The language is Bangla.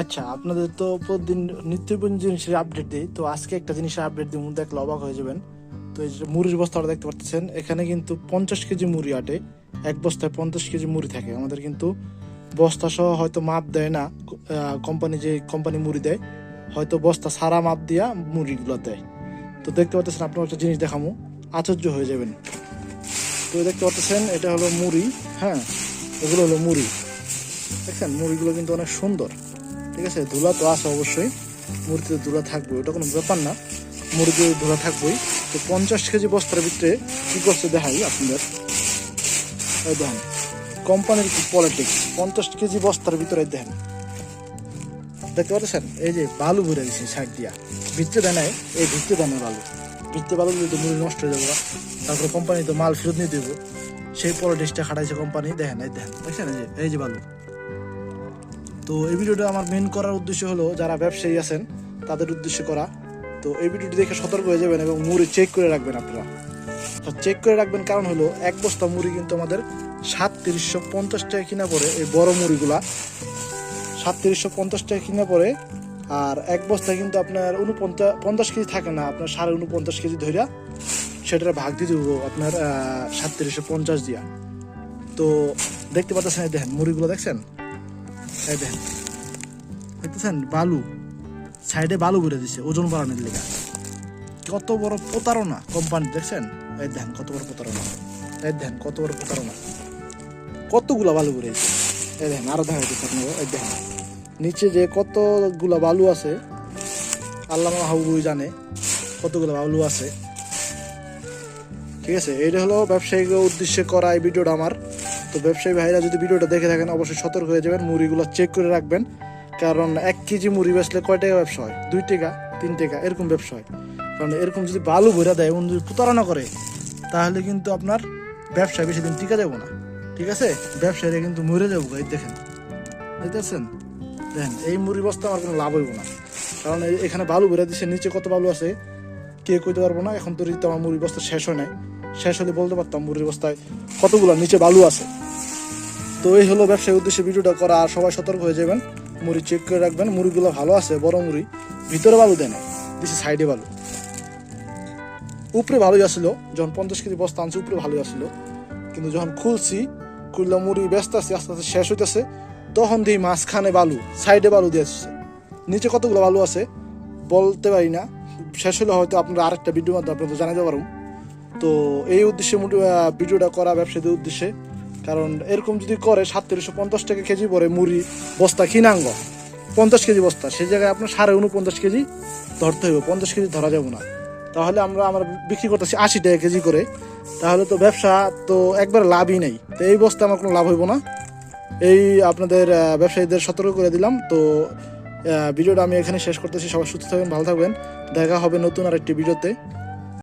আচ্ছা আপনাদের তো প্রতিদিন নিত্য জিনিসের আপডেট দিই, তো আজকে একটা জিনিসের আপডেট দিই দিব দেখলে অবাক হয়ে যাবেন। তো এই যে মুড়ির বস্তাটা দেখতে পাচ্ছেন, এখানে কিন্তু পঞ্চাশ কেজি মুড়ি আটে, এক বস্তায় পঞ্চাশ কেজি মুড়ি থাকে। আমাদের কিন্তু বস্তা সহ হয়তো মাপ দেয় না কোম্পানি যে কোম্পানি মুড়ি দেয়, হয়তো বস্তা সারা মাপ দিয়া মুড়িগুলো দেয়। তো দেখতে পাচ্ছেন, আপনার একটা জিনিস দেখামু, আশ্চর্য হয়ে যাবেন। তো দেখতে পাচ্ছেন, এটা হলো মুড়ি হ্যাঁ এগুলো হলো মুড়ি। দেখছেন মুড়িগুলো কিন্তু অনেক সুন্দর। ঠিক আছে? ধুলা তো আছে অবশ্যই। মুড়িতে ধুলা থাকবে ওটা কোনো ব্যাপার না। মুড়িতে ধুলা থাকবেই। তো পঞ্চাশ কেজি বস্তার ভিতরে কি করছে দেখাই আপনাদের। দেখেন, কোম্পানির কি পলিটিক্স পঞ্চাশ কেজি বস্তার ভিতরে দেখেন। দেখতে পাচ্ছেন? এই যে বালু ভরে দিছে সাইড দিয়া। ভিতরে দেয় নাই, এই ভিতরে দেয় না বালু। ভিতরে বালু দিলে তো মুড়ি নষ্ট হয়ে যাবে। তারপরে কোম্পানি তো মাল ফেরত নিয়ে দেবো। সেই পলিটিক্সটা খাটাইছে কোম্পানি। দেখেন, এই দেখেন, দেখছেন? এই যে এই যে বালু। তো এই ভিডিওটা আমার মেন করার উদ্দেশ্য হলো যারা ব্যবসায়ী আছেন, তাদের উদ্দেশ্য করা। তো এই ভিডিওটি দেখে সতর্ক হয়ে যাবেন এবং মুড়ি চেক করে রাখবেন আপনারা। চেক করে রাখবেন কারণ হলো, এক বস্তা মুড়ি কিন্তু আমাদের সাতত্রিশশো পঞ্চাশ টাকা কিনা পড়ে এই বড় মুড়িগুলা। সাতত্রিশশো পঞ্চাশ টাকা কিনা পড়ে, আর এক বস্তা কিন্তু আপনার উনপঞ্চাশ পঞ্চাশ কেজি থাকে না, আপনার সাড়ে উনপঞ্চাশ কেজি ধরিয়া সেটার ভাগ দিয়ে দেবো আপনার সাতত্রিশশো পঞ্চাশ দিয়া। তো দেখতে পাচ্ছেন দেখেন মুড়িগুলো দেখছেন? এই দেখেন। দেখতেছেন? বালু। সাইডে বালু ভরে দিছে, ওজন বাড়ানোর লেগে। কত বড় প্রতারণা কোম্পানি দেখছেন? এই দেখেন, কত বড় প্রতারণা। এই দেখেন, কত বড় প্রতারণা। কতগুলা বালু দিছে। এই দেখেন, আরও দেখা যাচ্ছে আপনাকে এই দেখেন। নিচে যে কতগুলা বালু আছে আল্লাহ মাহবুবই জানে কতগুলো বালু আছে। ঠিক আছে? এইটা হলো ব্যবসায়িক উদ্দেশ্যে করা এই ভিডিওটা আমার। তো ব্যবসায়ী ভাইরা যদি ভিডিওটা দেখে থাকেন, অবশ্যই সতর্ক হয়ে যাবেন, মুড়িগুলো চেক করে রাখবেন। কারণ এক কেজি মুড়ি বেচলে কয় টাকা ব্যবসা হয়? দুই টাকা, তিন টাকা, এরকম ব্যবসা হয়। কারণ এরকম যদি বালু ভরে দেয় এবং যদি প্রতারণা করে, তাহলে কিন্তু আপনার ব্যবসায় বেশি দিন টিকা যাব না। ঠিক আছে? ব্যবসায়ীরা কিন্তু মরে যাব এই দেখেন। দেখতেছেন? দেখেন, এই মুড়ি বস্তা আমার কোনো লাভ হইব না। কারণ এখানে বালু ভরে দিচ্ছে নিচে কত বালু আছে? কে কইতে পারব না? এখন তো আমার মুড়ি বস্তা শেষ হয় নাই। শেষ হলে বলতে পারতাম মুড়ির বস্তায় কতগুলো নিচে বালু আছে। তো এই হলো ব্যবসায়ী উদ্দেশ্যে ভিডিওটা করা, আর সবাই সতর্ক হয়ে যাবেন, মুড়ি চেক করে রাখবেন, মুড়িগুলো ভালো আছে, বড় মুড়ি, ভিতরে বালু দেয় না দিচ্ছে সাইডে বালু। উপরে ভালোই আসলো, যখন পঞ্চাশ কেজি বস্তা আনছি, উপরে ভালোই আসলো। কিন্তু যখন খুলছি, খুললে মুড়ি ব্যস্ত আছি, আস্তে আস্তে শেষ হইতেছে, তখন দিই মাঝখানে বালু সাইডে বালু দিয়ে আসছে। নিচে কতগুলো বালু আছে, বলতে পারি না। শেষ হলে হয়তো আপনারা আরেকটা ভিডিওর মাধ্যমে আপনাদের জানাতে পারব। তো এই উদ্দেশ্যে ভিডিওটা করা ব্যবসায়ীদের উদ্দেশ্যে। কারণ এরকম যদি করে, সাতত্রিশশো পঞ্চাশ টাকা কেজি পরে মুড়ি, বস্তা কিনাঙ্গ পঞ্চাশ কেজি বস্তা, সেই জায়গায় আপনার সাড়ে উনপঞ্চাশ কেজি ধরতে হবে পঞ্চাশ কেজি ধরা যাবে না। তাহলে আমরা আমরা বিক্রি করতেছি আশি টাকা কেজি করে। তাহলে তো ব্যবসা তো একবার লাভই নেই। তো এই বস্তা আমার কোনো লাভ হইব না। এই আপনাদের ব্যবসায়ীদের সতর্ক করে দিলাম। তো ভিডিওটা আমি এখানে শেষ করতেছি। সবাই সুস্থ থাকবেন, ভালো থাকবেন। দেখা হবে নতুন আরেকটি ভিডিওতে।